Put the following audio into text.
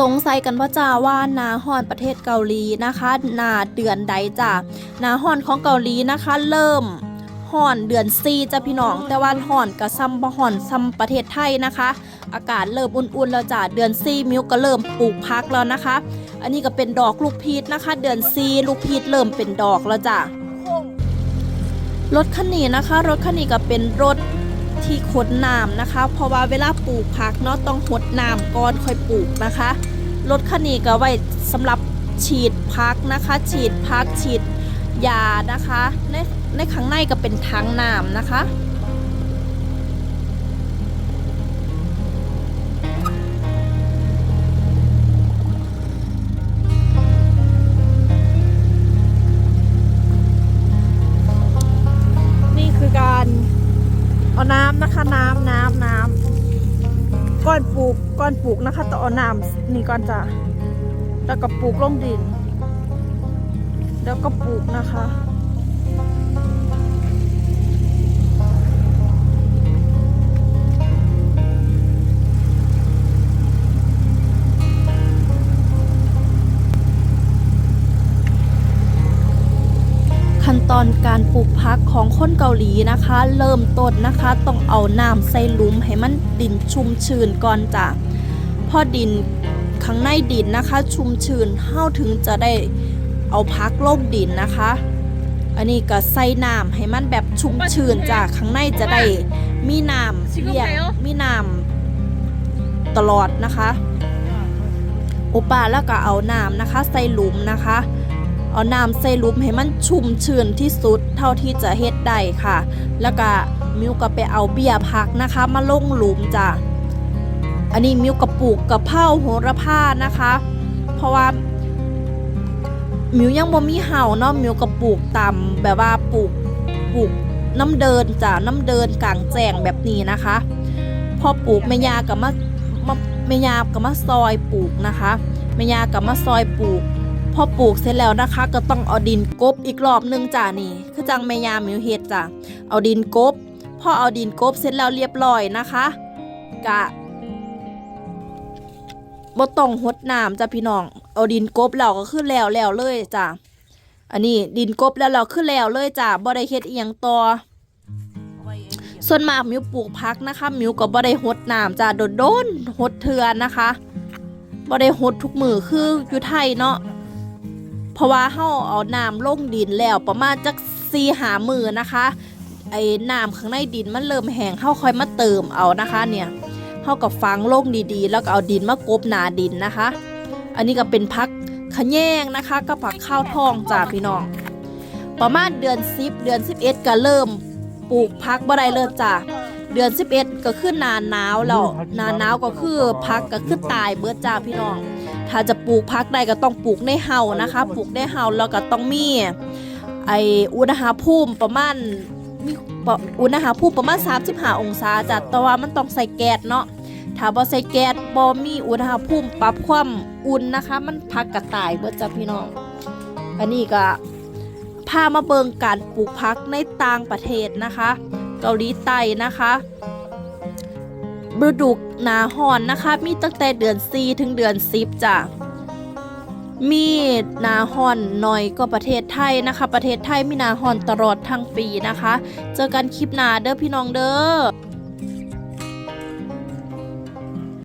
สงสัยกันว่าจ้าว่านาฮอนประเทศเกาหลีนะคะนาเดือนใดจ้านาฮอนของเกาหลีนะคะ เริ่มฮอนเดือนซีจ้าพี่น้อง แต่ว่าฮอนกับซัมบ่ฮอนซัมประเทศไทยนะคะ อากาศเริ่มอุ่นๆแล้วจ้าเดือนซีมิวก็เริ่มปลูกพักแล้วนะคะ อันนี้ก็เป็นดอกลูกพีชนะคะ เดือนซีลูกพีชเริ่มเป็นดอกแล้วจ้ารถคันนี้นะคะ รถคันนี้ก็เป็นรถ ที่ขดน้ำนะคะ เพราะว่าเวลาปลูกผักเนาะต้องหดน้ำก่อนค่อยปลูกนะคะรถคันนี้ก็ไว้สำหรับฉีดพักนะคะ ฉีดพักฉีดยานะคะ ในในข้างในก็เป็นถังน้ำนะคะ เอาน้ำนะคะ น้ำน้ำน้ำก้อนปลูกก้อนปลูกนะคะต้องเอาน้ำนี่ก่อนจ้ะแล้วก็ปลูกลงดิน แล้วก็ปลูกนะคะ ขั้นตอนการปลูกพักของคนเกาหลีนะคะ เริ่มต้นนะคะต้องเอาน้ำใส่หลุมให้มันดินชุ่มชื้นก่อนจ้ะพอดินข้างในดินนะคะ ชุ่มชื้นเฮาถึงจะได้เอาพักลงดินนะคะ อันนี้ก็ใส่น้ำให้มันแบบชุ่มชื้นจ้ะข้างในจะได้มีน้ำเรียกมีน้ำตลอดนะคะอุปาแล้วก็เอาน้ำนะคะ ใส่หลุมนะคะ เอาน้ำใส่ลุมให้มันชุ่มชื้นที่สุดเท่าที่จะเฮ็ดได้ค่ะ แล้วก็มิวก็ไปเอาเบี้ยพักนะคะ มาลงหลุมจ้ะอันนี้มิวก็ปลูกกะเพราโหระพานะคะ เพราะว่ามิวยังบ่มีเห่าเนาะมิวก็ปลูกตามแบบว่าปลูกปลูกน้ำเดินจ้ะน้ำเดินกลางแจ้งแบบนี้นะคะ พอปลูกแม่ยากับมามาแม่ยากับมาซอยปลูกนะคะแม่ยากับมาซอยปลูก พอปลูกเสร็จแล้วนะคะ ก็ต้องเอาดินกบอีกรอบหนึงจ้ะนี่ คือจังแม่ยามิวเฮ็ดจ้ะเอาดินกบพอเอาดินกบเสร็จแล้วเรียบร้อยนะคะกะบ่ต้องหดน้ำจ้ะพี่น้อง เอาดินกบแล้วก็คือแล้วแล้วเลยจ้ะอันนี้ดินกบแล้วเราคือแล้วเลยจ้ะบ่ได้เฮ็ดอียงต่อส่วนมากมิวปลูกพักนะคะ มิวก็บ่ได้หดน้ำจ้ะโดนโดนหดเทือนะคะบ่ได้หดทุกมือคืออยู่ไทยเนาะ เพราะว่าเฮาเอาน้ำลงดินแล้วประมาณจักสี่หามือนะคะไอ้น้ำข้างในดินมันเริ่มแห้งเฮาค่อยมาเติมเอานะคะเนี่ยเฮากับฟังลงดีๆ แล้วก็เอาดินมากบหนาดินนะคะ อันนี้ก็เป็นพักขะแยงนะคะกับผักข้าวทองจ้าพี่น้อง ประมาณเดือน10เดือน 11 ก็เริ่มปลูกพักบ่ได้เลยจ้าเดือน 11 ก็คือหนาหนาวแล้วนาหนาวก็คือพักก็คือตายเบิดจ้าพี่น้อง ถ้าจะปลูกพักได้ก็ต้องปลูกในเฮานะคะ ปลูกในเฮาแล้วก็ต้องมีไออุณหภูมิประมาณมีอุณหภูมิประมาณ 35 องศาจ้ะแต่ว่ามันต้องใส่แก๊สเนาะถ้าบ่ใส่แก๊สบ่มีอุณหภูมิปรับความอุ่นนะคะ มันพักกระต่ายเบิดจ้ะพี่น้อง อันนี้ก็พามาเบิงการปลูกพักในต่างประเทศนะคะ เกาหลีใต้นะคะ ฤดูหนาฮอนนะคะ มีตั้งแต่เดือน4ถึงเดือน10จ้ะมีหนาฮอนหน่อยก็ประเทศไทยนะคะ ประเทศไทยมีหนาฮอนตลอดทั้งปีนะคะ เจอกันคลิปหน้าเด้อพี่น้องเด้อ